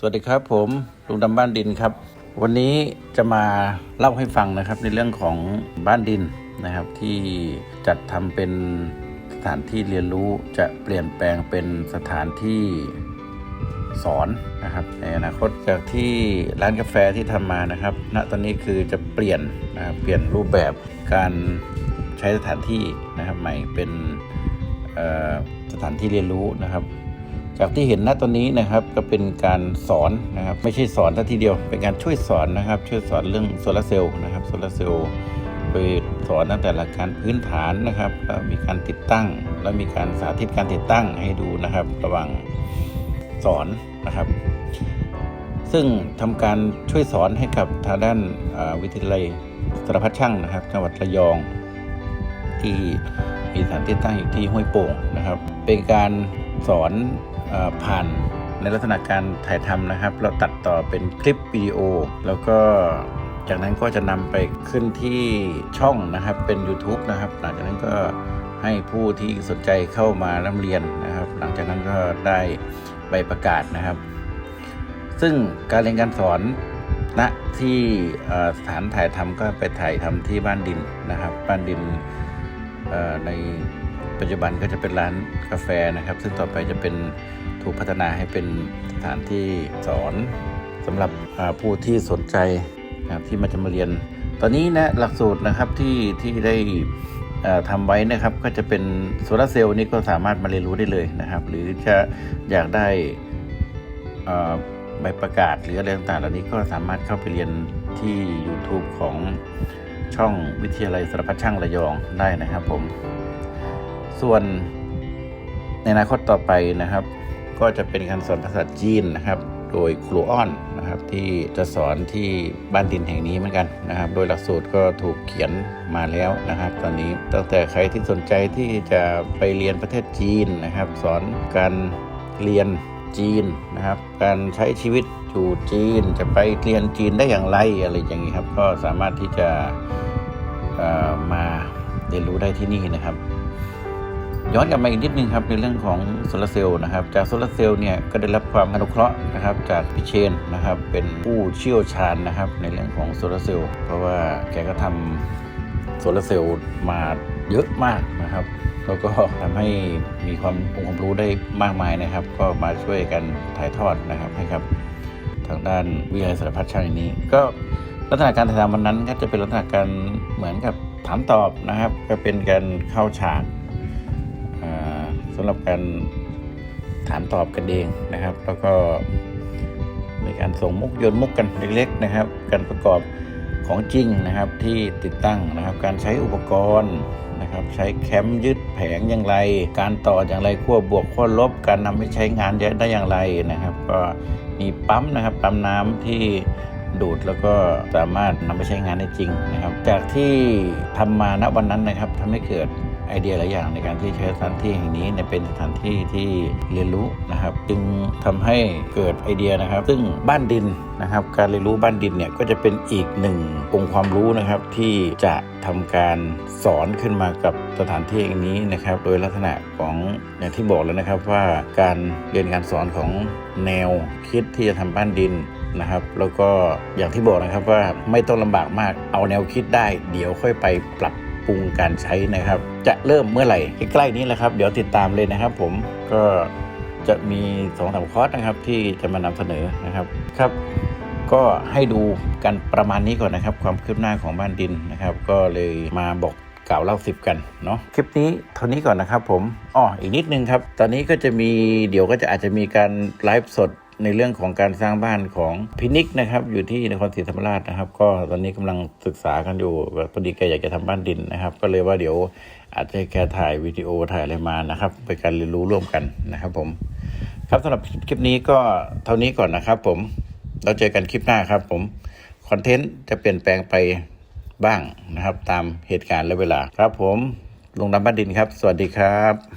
สวัสดีครับผมลุงดำบ้านดินครับ วันนี้จะมาเล่าให้ฟังนะครับในเรื่องของบ้านดินนะครับ ที่จัดทำเป็นสถานที่เรียนรู้จะเปลี่ยนแปลงเป็นสถานที่สอนนะครับในอนาคตจากที่ร้านกาแฟที่ทำมานะครับ ณตอนนี้คือจะเปลี่ยนนะเปลี่ยนรูปแบบการใช้สถานที่นะครับใหม่เป็นสถานที่เรียนรู้นะครับ จากที่เห็นณตอนนี้นะครับก็เป็นการสอนนะครับไม่ใช่สอนท่าทีเดียว เป็นการช่วยสอนนะครับ ช่วยสอนเรื่องโซลาร์เซลล์นะครับโซลาร์เซลล์โดยสอนตั้งแต่หลักการพื้นฐานนะครับแล้วมีการติดตั้ง แล้วมีการสาธิตการติดตั้งให้ดูนะครับ ระหว่างสอนนะครับ ซึ่งทำการช่วยสอนให้กับทางด้านวิทยาลัยสารพัดช่างนะครับ จังหวัดระยอง ที่มีสถานที่ตั้งอยู่ที่ห้วยโป่งนะครับ เป็นการสอน ผ่านในลักษณะการถ่ายทำนะครับ เราตัดต่อเป็นคลิปวิดีโอ แล้วก็จากนั้นก็จะนำไปขึ้นที่ช่องนะครับเป็น YouTube นะครับ หลังจากนั้นก็ให้ผู้ที่สนใจเข้ามาร่ำเรียนนะครับ หลังจากนั้นก็ได้ใบประกาศนะครับ ซึ่งการเรียนการสอนณที่สถานถ่ายทำก็ไปถ่ายทำที่บ้านดินนะครับ บ้านดินใน ปัจจุบันก็จะเป็นร้านกาแฟนะครับ ซึ่งต่อไปจะเป็นถูกพัฒนาให้เป็นสถานที่สอนสำหรับผู้ที่สนใจนะครับที่มาจะมาเรียน ตอนนี้นะหลักสูตรนะครับที่ที่ได้เอ่อทำไว้นะครับก็จะเป็นโซลาเซลล์นี่ก็สามารถมาเรียนรู้ได้เลยนะครับ หรือจะอยากได้ใบประกาศหรืออะไรต่างๆเหล่านี้ก็สามารถเข้าไปเรียนที่ YouTube ของช่องวิทยาลัยสารพัดช่างระยองได้นะครับผม ส่วนในอนาคตต่อไปนะครับ ก็จะเป็นการสอนภาษาจีนนะครับ โดยครูอ้อนนะครับที่จะสอนที่บ้านดินแห่งนี้เหมือนกันนะครับ โดยหลักสูตรก็ถูกเขียนมาแล้วนะครับ ตอนนี้ตั้งแต่ใครที่สนใจที่จะไปเรียนประเทศจีนนะครับ สอนการเรียนจีนนะครับ การใช้ชีวิตอยู่จีนจะไปเรียนจีนได้อย่างไรอะไรอย่างนี้ครับ ก็สามารถที่จะมาเรียนรู้ได้ที่นี่นะครับ ย้อนกลับมาอีกนิดนึงครับในเรื่องของโซลาร์เซลล์นะครับ จากโซลาร์เซลล์เนี่ยก็ได้รับความอนุเคราะห์นะครับจากพี่เชนนะครับเป็นผู้เชี่ยวชาญนะครับในเรื่องของโซลาร์เซลล์เพราะว่าแกก็ทำโซลาร์เซลล์มาเยอะมากนะครับแล้วก็ทำให้มีความองค์ความรู้ได้มากมายนะครับ ก็มาช่วยกันถ่ายทอดนะครับให้ครับ ทางด้านวิทยาลัยสารพัดช่างอย่างนี้ ก็ลักษณะการถ่ายทำวันนั้นก็จะเป็นลักษณะการเหมือนกับถามตอบนะครับ ก็เป็นการเข้าฉาก สำหรับการถามตอบกันเองนะครับ แล้วก็มีการส่งมุกโยนมุกกันเล็ก ๆนะครับ การประกอบของจริงนะครับที่ติดตั้งนะครับ การใช้อุปกรณ์นะครับ ใช้แคมยึดแผงอย่างไร การต่ออย่างไรขั้วบวกขั้วลบ การนำไปใช้งานได้อย่างไรนะครับ ก็มีปั๊มนะครับปั๊มน้ำที่ดูดแล้วก็สามารถนำไปใช้งานได้จริงนะครับ จากที่ทำมาณวันนั้นนะครับทำให้เกิด ไอเดียหลายอย่างในการที่ใช้สถานที่แห่งนี้เนี่ยเป็นสถานที่ที่เรียนรู้นะครับ จึงทำให้เกิดไอเดียนะครับ ซึ่งบ้านดินนะครับ การเรียนรู้บ้านดินเนี่ยก็จะเป็นอีกหนึ่งองค์ความรู้นะครับที่จะทำการสอนขึ้นมากับสถานที่แห่งนี้นะครับ โดยลักษณะของอย่างที่บอกแล้วนะครับว่าการเรียนการสอนของแนวคิดที่จะทำบ้านดินนะครับ แล้วก็อย่างที่บอกนะครับว่าไม่ต้องลำบากมากเอาแนวคิดได้ เดี๋ยวค่อยไปปรับ ปรุงการใช้นะครับ จะเริ่มเมื่อไหร่ใกล้ๆนี้แหละครับ เดี๋ยวติดตามเลยนะครับ ผมก็จะมีสองสามคอร์สนะครับที่จะมานำเสนอนะครับครับ ก็ให้ดูกันประมาณนี้ก่อนนะครับ ความคืบหน้าของบ้านดินนะครับ ก็เลยมาบอกกล่าวเล่าสิบกันเนาะคลิปนี้เท่านี้ก่อนนะครับ ผมอ๋ออีกนิดนึงครับ ตอนนี้ก็จะมีเดี๋ยวก็จะอาจจะมีการไลฟ์สด ในเรื่องของการสร้างบ้านของพินิกนะครับ อยู่ที่นครศรีธรรมราชนะครับ ก็ตอนนี้กำลังศึกษากันอยู่พอดีแกอยากจะทำบ้านดินนะครับ ก็เลยว่าเดี๋ยวอาจจะแกถ่ายวิดีโอถ่ายอะไรมานะครับเป็นการเรียนรู้ร่วมกันนะครับ ผม ครับสำหรับคลิปนี้ก็เท่านี้ก่อนนะครับ ผมเราเจอกันคลิปหน้าครับ ผมคอนเทนต์จะเปลี่ยนแปลงไปบ้างนะครับ ตามเหตุการณ์และเวลาครับ ผมลงน้ำบ้านดินครับ สวัสดีครับ